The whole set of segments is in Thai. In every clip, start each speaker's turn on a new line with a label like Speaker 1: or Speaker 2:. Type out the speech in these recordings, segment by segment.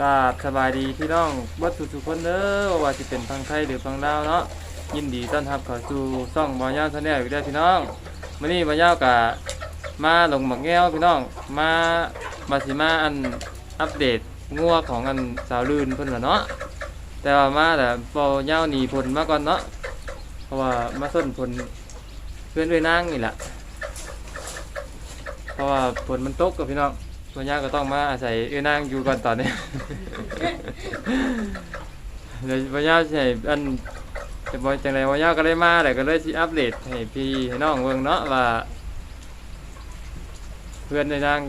Speaker 1: กราบสบายดีพี่น้องวัดทุกคนเด้อว่าสิเป็นฟังไทยหรือฟังลาวเนาะยินดีต้อนรับเข้าสู่ช่องบ่าวยาวชาแนลอีกแล้วพี่น้องมื้อนี้บ่าวยาวกะมาลงหมักแก้วพี่น้องมามาสิมาอันอัปเดตงัวของอันสาวลื่นเพิ่นล่ะเนาะแต่ว่ามาแต่บ่ยาวหนีผลมาก่อนเนาะเพราะว่ามาส้นผลเพื่อนด้วยนางนี่แหละเพราะว่าฝนมันตกกับพี่น้อง ตัวยากก็ต้องมาอาศัยเอื้อนางอยู่ก่อนตอนนี้เดี๋ยววันยาใช่อันจะบอกจังไรวันยาก็เลยมาแต่ก็เลยสิอัปเดตให้พี่ให้น้องเบิ่งเนาะว่า เพื่อนในนาง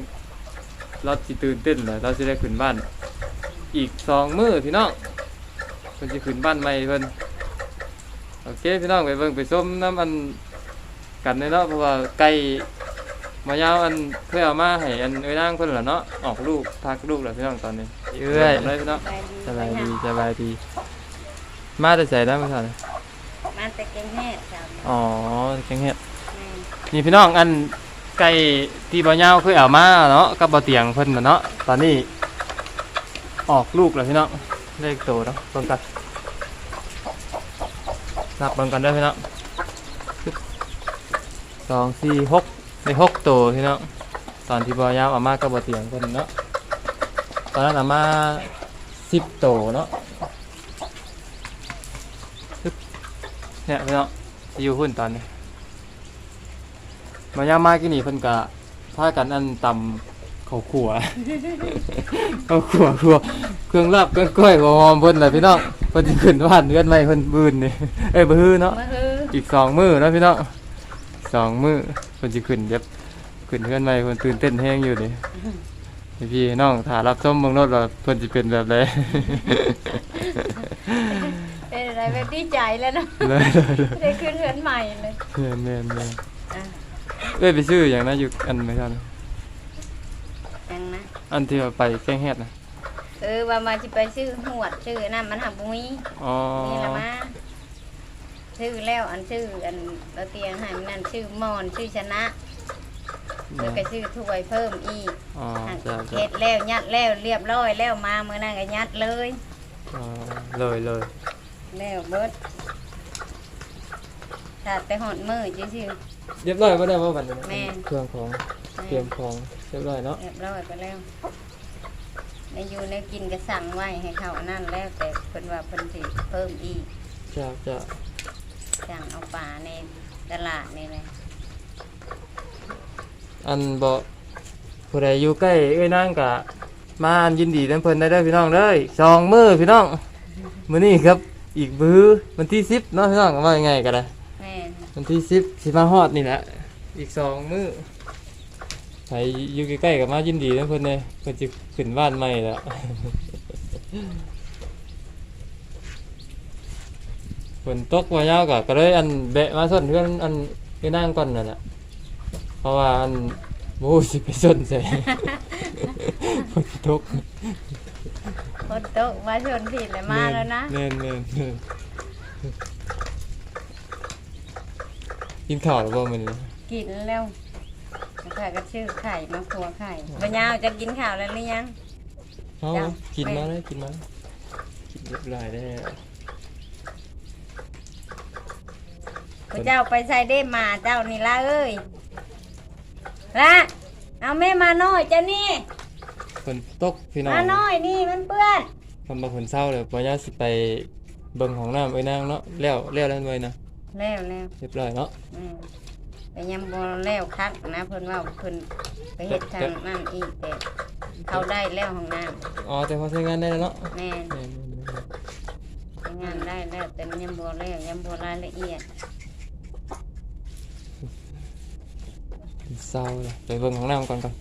Speaker 1: เราสิตื่นเต้นเลยเราจะได้ขึ้นบ้าน อีกสองมื้อพี่น้องเพิ่นจะขึ้นบ้านใหม่เพิ่นโอเคพี่น้องไปเบิ่งไปส้มน้ำอันกันเลยเนาะเพราะว่าไก่ มายาวอันเพื่อเอามาให้อันเอ้ยนางเพิ่นล่ะเนาะออกลูกทักลูกแล้วพี่น้องตอนนี้เอ้ยเลยพี่น้องสบายดีสบายดี มาแต่ใส่ได้ไหมท่าน
Speaker 2: มาแต่เก่งแห่จ้า
Speaker 1: อ๋อแกงเห็ด
Speaker 2: แม่น
Speaker 1: นี่พี่น้องอันไก่ที่บ่ยาวเคยเอามาเนาะกับบ่เตียงเพิ่นน่ะเนาะตอนนี้ ออกลูกแล้วพี่น้องเลขโตเนาะเบิ่งกันนับเบิ่งกันเด้อพี่น้องสองสี่หก ในหกโตพี่น้องตอนที่บ่ยาวเอามากับบ่เตียงเพิ่นเนาะตอนนั้นเอามาสิบโตเนาะปึ๊บเนี่ยพี่น้องที่อยู่หุ่นตอนนี้มายามมากินนี่เพิ่นกะพากันอันตำข้าวขัวข้าวขัวขัวเครื่องลาบเครื่องก้อยหอมๆเพิ่นแหละพี่น้องเพิ่นสิขึ้นบ้านเดือนใหม่เพิ่นบืนนี่เอ้ยบ่ฮือเนาะ
Speaker 2: มาฮือ
Speaker 1: อีกสองมื้อเนาะพี่น้องสองมื้อ เพิ่นสิขึ้นเย็บขึ้นเดือนใหม่เพิ่นตื่นเต้นแฮงอยู่นี่พี่ๆน้องถ้ารับชมเบิ่งรถว่าเพิ่นสิเป็นแบบใด
Speaker 2: เป็นอะไรแบบดีใจแล้วเนาะ
Speaker 1: เลยเลยเลย
Speaker 2: ได้ขึ้นเรือนใหม่เลย
Speaker 1: แม่นแม่นแม่น
Speaker 2: อะ
Speaker 1: เอ้ยไปซื้ออย่างนั้นอยู่อันไหนครับ
Speaker 2: ยังนะ
Speaker 1: อันที่ว่าไปแกงเฮ็ดนะ
Speaker 2: เออว่ามาสิไปซื้อหวดซื้อนั่นมันหักบุ้ย
Speaker 1: อ๋อ
Speaker 2: นี่ละมา ซื้อแล้วอันซื้ออันเราเตียงให้มันนั่นซื้อมอนซื้อชนะแล้วก็ซื้อถ้วยเพิ่มอีก
Speaker 1: อ๋อ
Speaker 2: หัก
Speaker 1: จ้าจ้า
Speaker 2: เฮ็ดแล้วยัดแล้วเรียบร้อยแล้วมาเมื่อนั้นก็ยัดเลย
Speaker 1: อ๋อเลยเลย
Speaker 2: แล้วเบิดถ้าไปหอดมือจื้อ
Speaker 1: เรียบร้อยก็ได้ว่าวันนี้
Speaker 2: แม่น
Speaker 1: เครื่องของเตรียมของเรียบร้อยเนาะ
Speaker 2: เรียบร้อยไปแล้วในอยู่ในกินก็สั่งไว้ให้เขานั่นแล้วแต่เพิ่นว่าเพิ่นสิเพิ่มอีก
Speaker 1: จ้าจ้า
Speaker 2: สั่งเอาปลาในตลาดนี่เลย
Speaker 1: อันบ่ผู้ใดอยู่ใกล้เอ้ยนางกะ มาอันยินดีนํเพิ่นได้เด้อพี่น้องเด้อสองมื้อพี่น้องมื้อนี้ครับ อีกมื้อวันที่10เนาะพี่น้องว่ายังไงก็ได้
Speaker 2: แม่น
Speaker 3: วันที่10สิมาฮอดนี่แหละอีกสองมื้อใครอยู่ใกล้ๆกับมายินดีนํเพิ่นเด้เพิ่นสิขึ้นบ้านใหม่แล้ว ฝนตกมายาวก็ก็เลยอันแบะมาส้นเพื่อนอันไปนั่งก่อนนั่นแหละเพราะว่าอันโอ้สิไปส้นใส่ ฝนตก
Speaker 2: คนโตะมาชนผิดเลยมาแล้วนะ
Speaker 1: เน่นเน่นเน่นกินข้าวหรือเปล่ามัน
Speaker 2: กินแล้วข้าก็ชื่อไข่มาครัวไข่ปัญญาวจะกินข้าวแล้วหรือยัง
Speaker 1: เอา
Speaker 2: จ้ะ
Speaker 1: กินมา
Speaker 2: ไป
Speaker 1: เลยกินมากินเรียบร้อยได้ว
Speaker 2: พระ เจ้าไปใส่ได้มาเจ้านี่ละเอ้ยละเอาแม่มาหน่อยจ้ะนี่
Speaker 1: ฝนตกพี่น้อง
Speaker 2: มาหน่อยนี่มันเปื้อน
Speaker 1: ทำมาฝนเศร้าเลยปัญญาสิไปเบิ่งของน้ำไว้นั่งเนาะแล้วแล้วแล้วไว้นะ
Speaker 2: แล้วแล้ว
Speaker 1: เรียบร้อยเนาะ
Speaker 2: อืมไปยังบ่แล้วคักนะเพิ่นว่าเพิ่นไปเฮ็ดทางนั่นอีกแต่เขาได้แล้วห้องน้
Speaker 1: อ๋อแต่พอใช้งานได้แล้วเนาะำ
Speaker 2: แม่น
Speaker 1: แม่นๆ
Speaker 2: ใช้งานได้แล้วแต่มันยังบ่แล้วยังบ่รายละเอียด
Speaker 1: เศร้าเลยไปเบิ่งของน้ำก่อนก่อน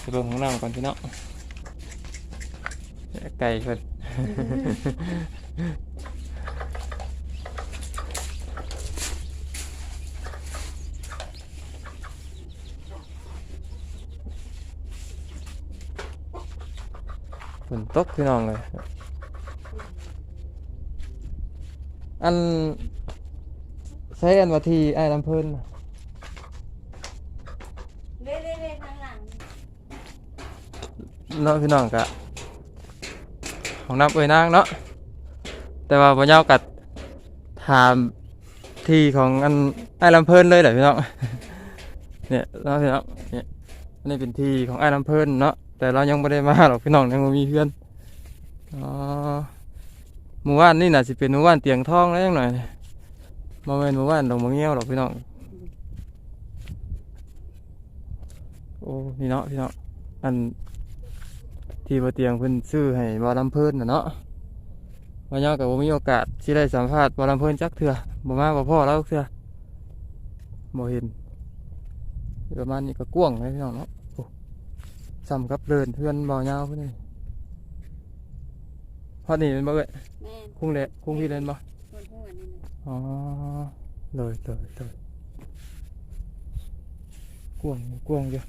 Speaker 1: ไปเบิ่งของ
Speaker 2: ๆข้างหลัง
Speaker 1: เนาะพี่น้องกะของน้ำเอ้ยนางเนาะแต่ว่าบ่ยาวกัดถามที่ของอันไอ้ลำเพิ่นเลยแหละพี่น้องเนี่ยเนาะพี่น้องเนี่ยอันนี้เป็นที่ของไอ้ลำเพิ่นเนาะแต่เรายังไม่ได้มาหรอกพี่น้องยังบ่มีเพื่อนอ๋อหมู่บ้านนี่น่ะสิเป็นหมู่บ้านเตียงทองแล้วยังหน่อยบ่แม่นหมู่บ้านดงมะเงี้ยวหรอกพี่น้องโอ้นี่เนาะพี่น้องอัน ที่บ่เตียงเพิ่นซื้อให้บ่ลำเพิ่นน่ะเนาะว่าย่อกับบ่มีโอกาสสิได้สัมภาษณ์บ่ลำเพิ่นจักเทื่อบ่มาบ่พ่อเราเทื่อบ่เห็นประมาณนี้ก็กว้างเลยพี่น้องเนาะโอ้ซ้ำกับเดินเพื่อนบ่ยาวเพิ่นนี่พอนี่เป็นบ่เอ้ย
Speaker 2: แม่น
Speaker 1: คุ้งแลคุ้งพี่เล่นบ่
Speaker 2: คนหัวนี่นะ
Speaker 1: อ๋อเลยเลยเลยกว้างอยู่กว้างอยู่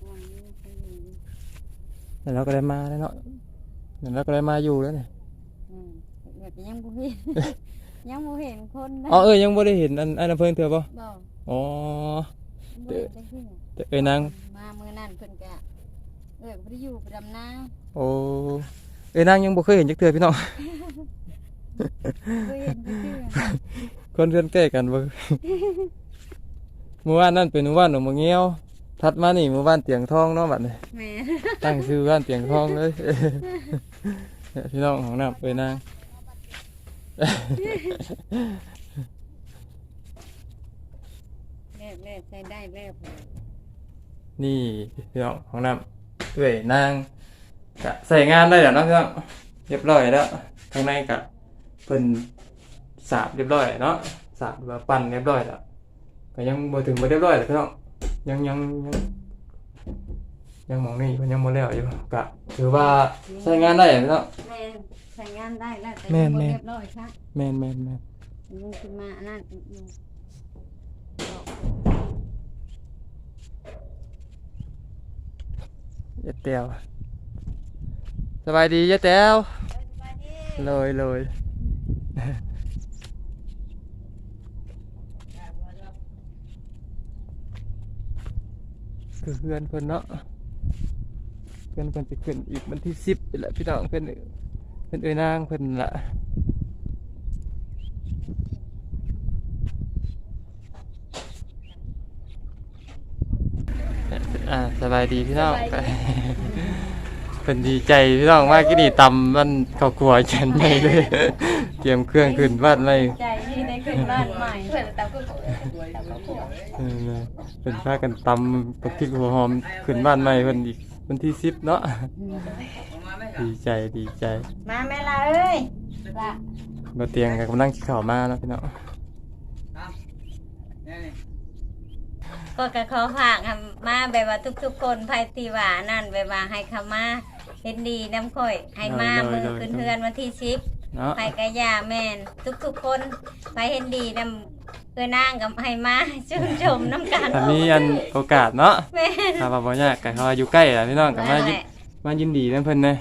Speaker 2: กวางนี่คนนี้
Speaker 1: แล้วเราก็ได้มาแล้วเนาะแล้วเราก็ได้มาอยู่แล้วเนี่ย
Speaker 2: อืมแบบยังบ่เห็น ยังบ่เห็นคนนะ
Speaker 1: อ๋อเอ้ยยังบ่ได้เห็นอันอันนั้นเพิ่นเถื่อป่ะ
Speaker 2: บ่
Speaker 1: อ๋อ
Speaker 2: บ่เห็นจังซี่
Speaker 1: แต่เอ้ยนาง
Speaker 2: มามื้อนั้นเพิ่นก็เอ้ยบ่ได้อยู่ไปดำนา
Speaker 1: โอ้เอ้ยนางยังบ่เคยเห็นจักเถื่อพี่น้อง
Speaker 2: เคยเห็นซื่อ
Speaker 1: คนเพื่อนใกล้กันบ่หมู่บ้านนั่นเป็นหมู่บ้านหนองมะเงี้ยว ถัดมานี่หมู่บ้านเตียงทองเนาะบัดนี้
Speaker 2: ๆแม่
Speaker 1: ตั้งชื่อบ้านเตียงทองเลยเนี่ยพี่น้องของน้ำเอ้ยนาง
Speaker 2: แม่แม่ใช้ได้แล้ว
Speaker 1: นี่พี่น้องของน้ำเอ้ยนางกะใส่งานได้แล้วเนาะพี่น้องเรียบร้อยแล้วข้างในกะเป็นสาบเรียบร้อยเนาะสาบหรือว่าปั่นเรียบร้อยแล้วก็ยังบ่ถึงบ่เรียบร้อยเลยพี่น้อง ยังยังยังยังมองนี่มันยังบ่แล้วอยู่กะถือว่าใช้งานได้อะพี่น้อง
Speaker 2: แม่ใช้งานได้แล้วแต่
Speaker 1: แม่
Speaker 2: ยัง
Speaker 1: น
Speaker 2: บ่
Speaker 1: แม่น
Speaker 2: เรียบร้อยค่ะ
Speaker 1: แม่นแม่นแม่น
Speaker 2: ยังขึ้นมาอันนั้นอีกอยู่
Speaker 1: เยดแต้วสบายดีเยดแต้วเลยเลย คือเพื่อนเพิ่นเนาะเพื่อนเพิ่นจะขึ้นอีกวันที่สิบแหละพี่น้องเพิ่นเพิ่นเอ้ยนางเพิ่นละอ่าสบายดีพี่น้องเพิ่นดีใจพี่น้องมากกี่นี่ตำมันข้าวกลัวฉันใหญ่เลย เตรียมเครื่องขึ้นบ้านเลย
Speaker 2: ใจที่ได้ขึ้นบ้านใหม่เพื่อนตามก็ขอตามก็ขอ
Speaker 1: เออเป็นพากันตำปักพริกหัวหอมขึ้นบ้านใหม่เพิ่นอีกวันที่สิบเนาะดีใจดีใจ
Speaker 2: มาแม่ละเอ้ยละ
Speaker 1: มาเตียงกับกำลังขี้ข่าวมาเนาะพี่น้อง
Speaker 2: ก็กระขอฝากให้มาแบบว่าทุกๆ คนภายตีว่านั่นแบบว่าให้เขามาเห็นดีน้ำข่อย ให้มามือขึ้นเฮือนวันที่สิบ
Speaker 1: เนาะ
Speaker 2: ไปกะยาแมนทุกๆคนไปเห็นดีนำ เพื่อนางกับให้มาชื่นชมน้ำกัน
Speaker 1: ถ้ามีอันโอกาสเนาะ
Speaker 2: แม่น
Speaker 1: ถ้าว่าบ่ยากก็เขาอยู่ใกล้ล่ะพี่น้องก็มา
Speaker 2: นั่น
Speaker 1: ยิ
Speaker 2: แห
Speaker 1: น
Speaker 2: ละ
Speaker 1: มายินดีนํเพิ่นเลย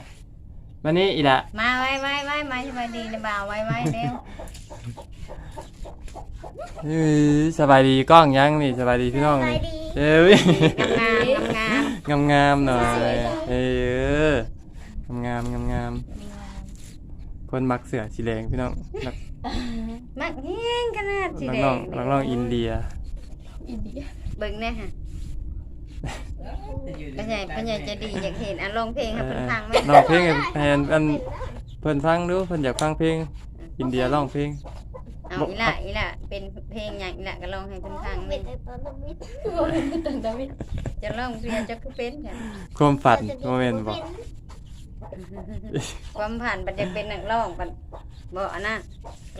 Speaker 1: วันนี้อีละ
Speaker 2: มาไว้ไว้ไว้มาสบายดีนะบ่าวไว้ไว้เร็ว
Speaker 1: เอ้ยสบายดีกล้องยังนี่สบายดีพี่น้องนี่เอ้ย
Speaker 2: งามงามงาม
Speaker 1: งามๆหน่อยเอองามๆงามๆคนมักเสือสีแดงพี่น้องนัก
Speaker 2: มักเฮงขนาดสี
Speaker 1: นัก
Speaker 2: แด
Speaker 1: ร้องงนักร้องอินเดีย
Speaker 2: เบิ่งแน่ฮะปัญญาปัญญาจะดีอยากเห็นอะร้องเพลงให้เพิ่นฟังไหม
Speaker 1: ร้องเพลงให้แทนอันเพิ่นฟังดูเพิ่นอยากฟังเพลง อินเดียร้องเพลง
Speaker 2: เอาอีละอีละเป็นเพลงอย่างอีละก็ร้องให้เพิ่นฟังนี่จะร้องเพลงจะคือเป็นค่ะ
Speaker 1: ความฝันโมเมนต์บอก
Speaker 2: ความผ่านบัดจะเป็นนักร้องบัด บ่อันนั้น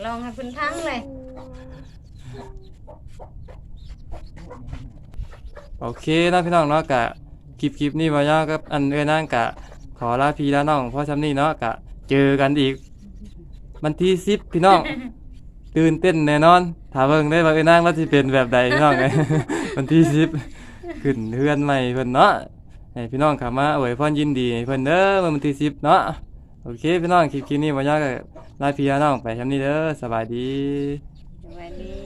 Speaker 2: ร้องให้เพิ่นฟังเลย
Speaker 1: โอเคนะพี่น้องเนาะกะคลิปคลิปนี้มายาวกับอันเอ้ยนั่งกะ ขอลาพี่ลาน้องเพราะชำนี้เนาะกะ เจอกันอีกวันที่สิบพี่น้องตื่นเต้นแน่นอนถามเบิ่งได้ว่าเอ้ยนั่งว่าสิเป็นแบบใดพี่น้องไงวันที่สิบขึ้นเฮือนใหม่เพิ่นเนาะให้พี่น้องเข้ามาอวยพรยินดีให้เพิ่นเด้อวันที่สิบเนาะ โอเคพี่น้องคลิปคลิปนี้มายาวกับลาพี่น้องไปทำนี้เด้อสบายดี
Speaker 2: สวัสดี